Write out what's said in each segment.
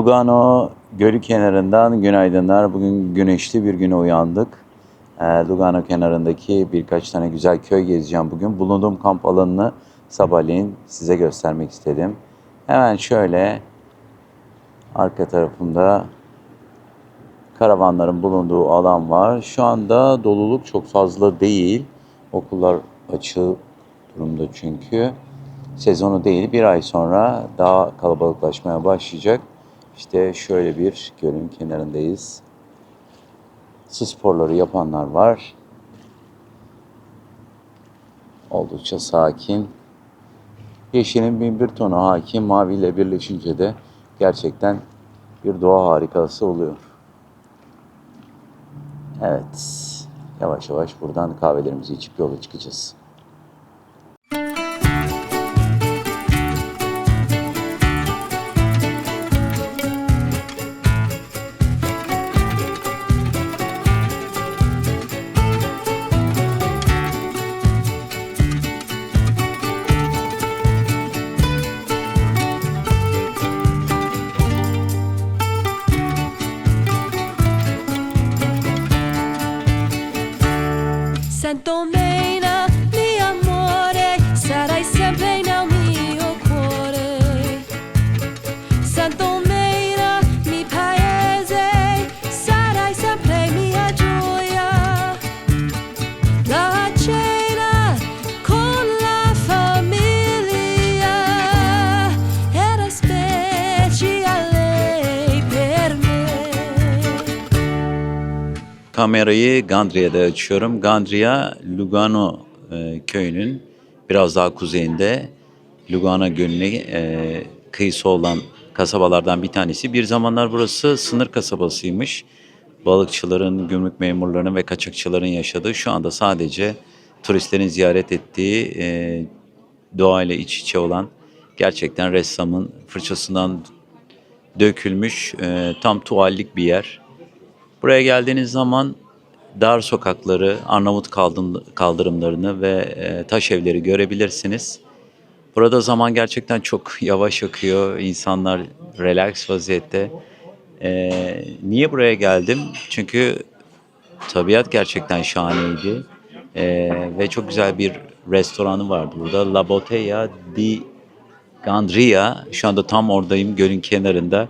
Lugano gölü kenarından günaydınlar. Bugün güneşli bir güne uyandık. Ee, Lugano kenarındaki birkaç tane güzel köy gezeceğim bugün. Bulunduğum kamp alanını sabahleyin size göstermek istedim. Hemen şöyle arka tarafımda karavanların bulunduğu alan var. Şu anda doluluk çok fazla değil. Okullar açık durumda çünkü. Sezonu değil bir ay sonra daha kalabalıklaşmaya başlayacak. İşte şöyle bir gölün kenarındayız. Su sporları yapanlar var. Oldukça sakin. Yeşilin bin bir tonu hakim, maviyle birleşince de gerçekten bir doğa harikası oluyor. Evet, yavaş yavaş buradan kahvelerimizi içip yola çıkacağız. Saint-Omer. Kamerayı Gandria'da açıyorum. Gandria, Lugano e, köyünün biraz daha kuzeyinde Lugano Gölü'ne e, kıyısı olan kasabalardan bir tanesi. Bir zamanlar burası sınır kasabasıymış. Balıkçıların, gümrük memurlarının ve kaçakçıların yaşadığı şu anda sadece turistlerin ziyaret ettiği e, doğayla iç içe olan gerçekten ressamın fırçasından dökülmüş e, tam tuvallik bir yer. Buraya geldiğiniz zaman dar sokakları, Arnavut kaldırımlarını ve e, taş evleri görebilirsiniz. Burada zaman gerçekten çok yavaş akıyor. İnsanlar relax vaziyette. E, niye buraya geldim? Çünkü tabiat gerçekten şahaneydi. E, ve çok güzel bir restoranı vardı burada. La Botella di Gandria. Şu anda tam oradayım gölün kenarında.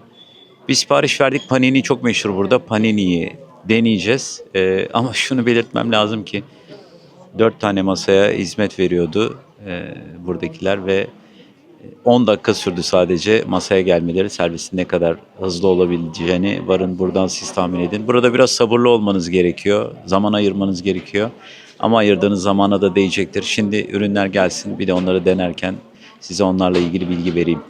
Bir sipariş verdik. Panini çok meşhur burada. Panini'yi deneyeceğiz. Ee, ama şunu belirtmem lazım ki dört tane masaya hizmet veriyordu e, buradakiler ve 10 dakika sürdü sadece masaya gelmeleri. Servisin ne kadar hızlı olabileceğini varın buradan siz tahmin edin. Burada biraz sabırlı olmanız gerekiyor. Zaman ayırmanız gerekiyor. Ama ayırdığınız zamana da değecektir. Şimdi ürünler gelsin. Bir de onları denerken size onlarla ilgili bilgi vereyim.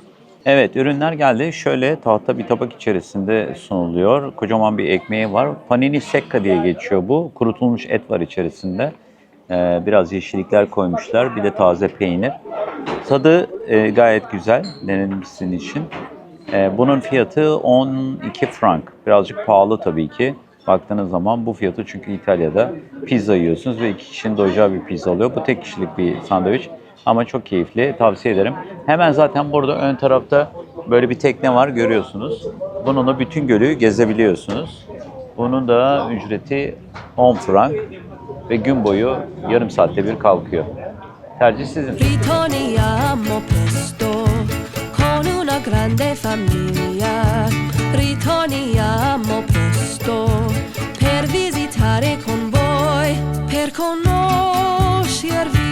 Evet ürünler geldi. Şöyle tahta bir tabak içerisinde sunuluyor. Kocaman bir ekmeği var. Panini secca diye geçiyor bu. Kurutulmuş et var içerisinde. Ee, biraz yeşillikler koymuşlar. Bir de taze peynir. Tadı e, gayet güzel denenmişsin için. Ee, bunun fiyatı 12 frank. Birazcık pahalı tabii ki. Baktığınız zaman bu fiyatı çünkü İtalya'da pizza yiyorsunuz ve iki kişinin doyacağı bir pizza oluyor. Bu tek kişilik bir sandviç ama çok keyifli. Tavsiye ederim. Hemen zaten burada ön tarafta böyle bir tekne var görüyorsunuz. Bununla bütün gölü gezebiliyorsunuz. Bunun da ücreti 10 frank ve gün boyu yarım saatte bir kalkıyor. Tercih sizin. Grande famiglia. Ritorniamo presto per visitare con voi, per conoscervi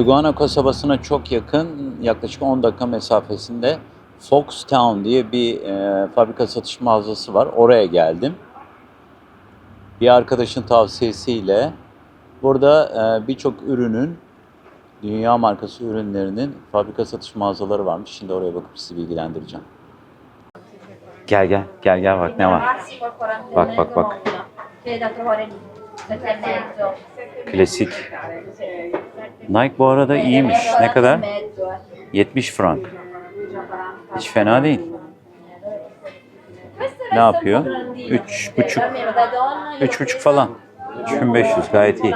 Lugano kasabasına çok yakın, yaklaşık 10 dakika mesafesinde Foxtown diye bir e, fabrika satış mağazası var. Oraya geldim. Bir arkadaşın tavsiyesiyle burada e, birçok ürünün, dünya markası ürünlerinin fabrika satış mağazaları varmış. Şimdi oraya bakıp sizi bilgilendireceğim. Gel gel, gel gel bak ne var. Massimo 49 Bak, bak, bak. Klasik. Nike bu arada iyiymiş. Ne kadar? E mezzo, eh. 70 frank. 40. Hiç fena değil. Ne yapıyor? po' grandino, Üç per- buçuk. almeno da donna io l'ho Üç buçuk presa falan. 3500 gayet iyi.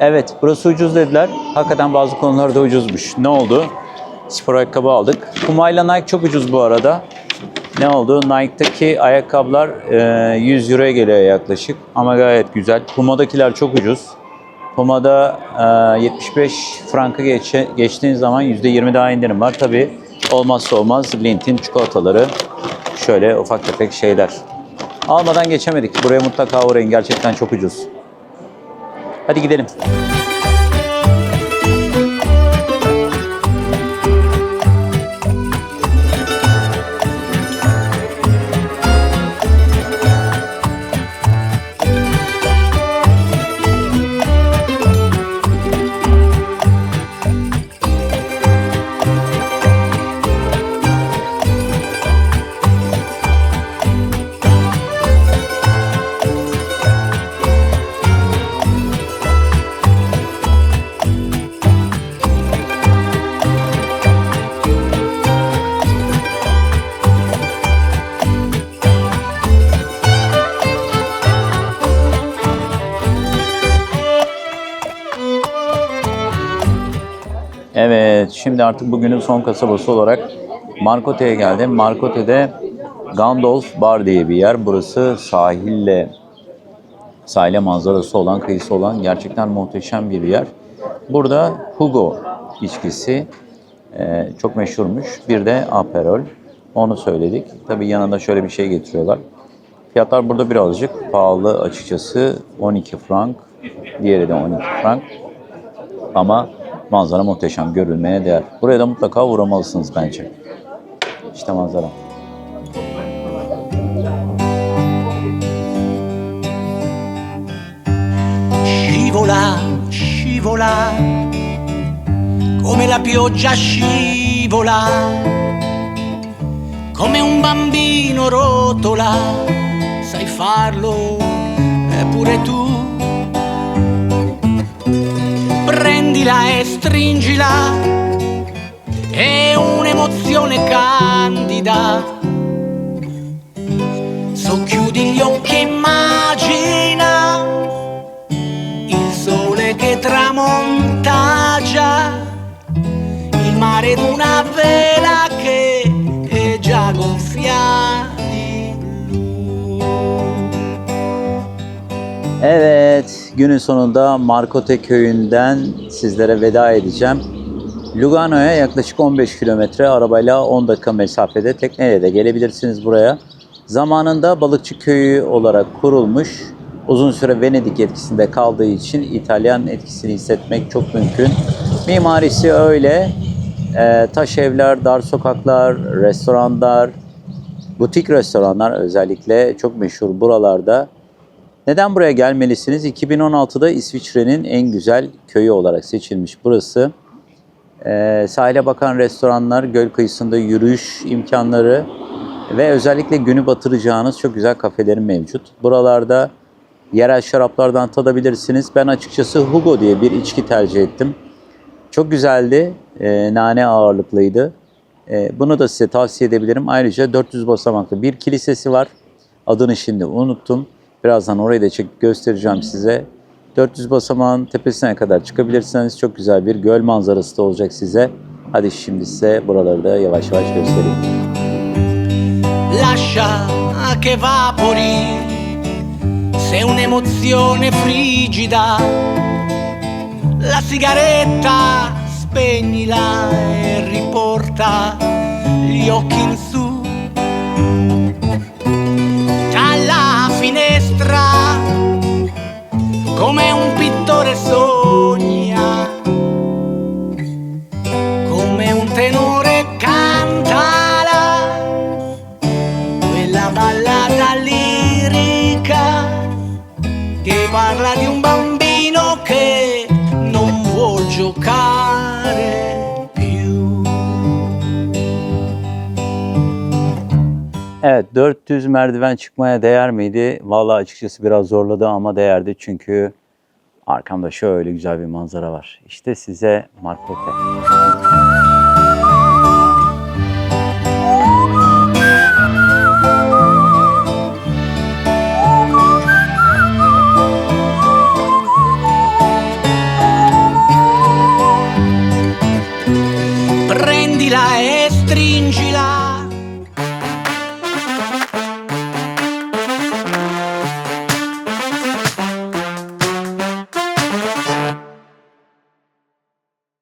Evet, burası ucuz dediler. Hakikaten bazı konularda ucuzmuş. Ne oldu? Spor ayakkabı aldık. Puma ile Nike çok ucuz bu arada. Ne oldu? Nike'daki ayakkabılar e, 100 euroya geliyor yaklaşık. Ama gayet güzel. Puma'dakiler çok ucuz. Puma'da e, 75 frankı geçe, geçtiğin zaman %20 daha indirim var. Tabi olmazsa olmaz Lint'in çikolataları. Şöyle ufak tefek şeyler. Almadan geçemedik. Buraya mutlaka uğrayın. Gerçekten çok ucuz. Hadi gidelim. Şimdi artık bugünün son kasabası olarak Markote'ye geldim. Markote'de Gandalf Bar diye bir yer. Burası sahille, sahile manzarası olan, kıyısı olan gerçekten muhteşem bir yer. Burada Hugo içkisi e, çok meşhurmuş. Bir de Aperol. Onu söyledik. Tabii yanında şöyle bir şey getiriyorlar. Fiyatlar burada birazcık pahalı açıkçası. 12 frank, diğeri de 12 frank. Ama manzara muhteşem, görülmeye değer. Buraya da mutlaka uğramalısınız bence. İşte manzara. scivola, scivola, come la pioggia scivola, come un bambino rotola, sai farlo eh, pure tu. prendila e stringila, è un'emozione candida. Socchiudi gli occhi e immagina il sole che tramonta già, il mare d'una vela che è già gonfiata. Evet eh günün sonunda Markote köyünden sizlere veda edeceğim. Lugano'ya yaklaşık 15 kilometre arabayla 10 dakika mesafede tekneyle de gelebilirsiniz buraya. Zamanında balıkçı köyü olarak kurulmuş. Uzun süre Venedik etkisinde kaldığı için İtalyan etkisini hissetmek çok mümkün. Mimarisi öyle. Ee, taş evler, dar sokaklar, restoranlar, butik restoranlar özellikle çok meşhur buralarda. Neden buraya gelmelisiniz? 2016'da İsviçre'nin en güzel köyü olarak seçilmiş burası. Ee, sahile bakan restoranlar, göl kıyısında yürüyüş imkanları ve özellikle günü batıracağınız çok güzel kafelerin mevcut. Buralarda yerel şaraplardan tadabilirsiniz. Ben açıkçası Hugo diye bir içki tercih ettim. Çok güzeldi, ee, nane ağırlıklıydı. Ee, bunu da size tavsiye edebilirim. Ayrıca 400 basamaklı bir kilisesi var. Adını şimdi unuttum. Birazdan orayı da çekip göstereceğim size. 400 basamağın tepesine kadar çıkabilirseniz çok güzel bir göl manzarası da olacak size. Hadi şimdi size buraları da yavaş yavaş göstereyim. lascia che vapori se un'emozione frigida la sigaretta spegnila e riporta gli occhi in su giocare più. Evet 400 merdiven çıkmaya değer miydi? Vallahi açıkçası biraz zorladı ama değerdi çünkü arkamda şöyle güzel bir manzara var. İşte size Markote.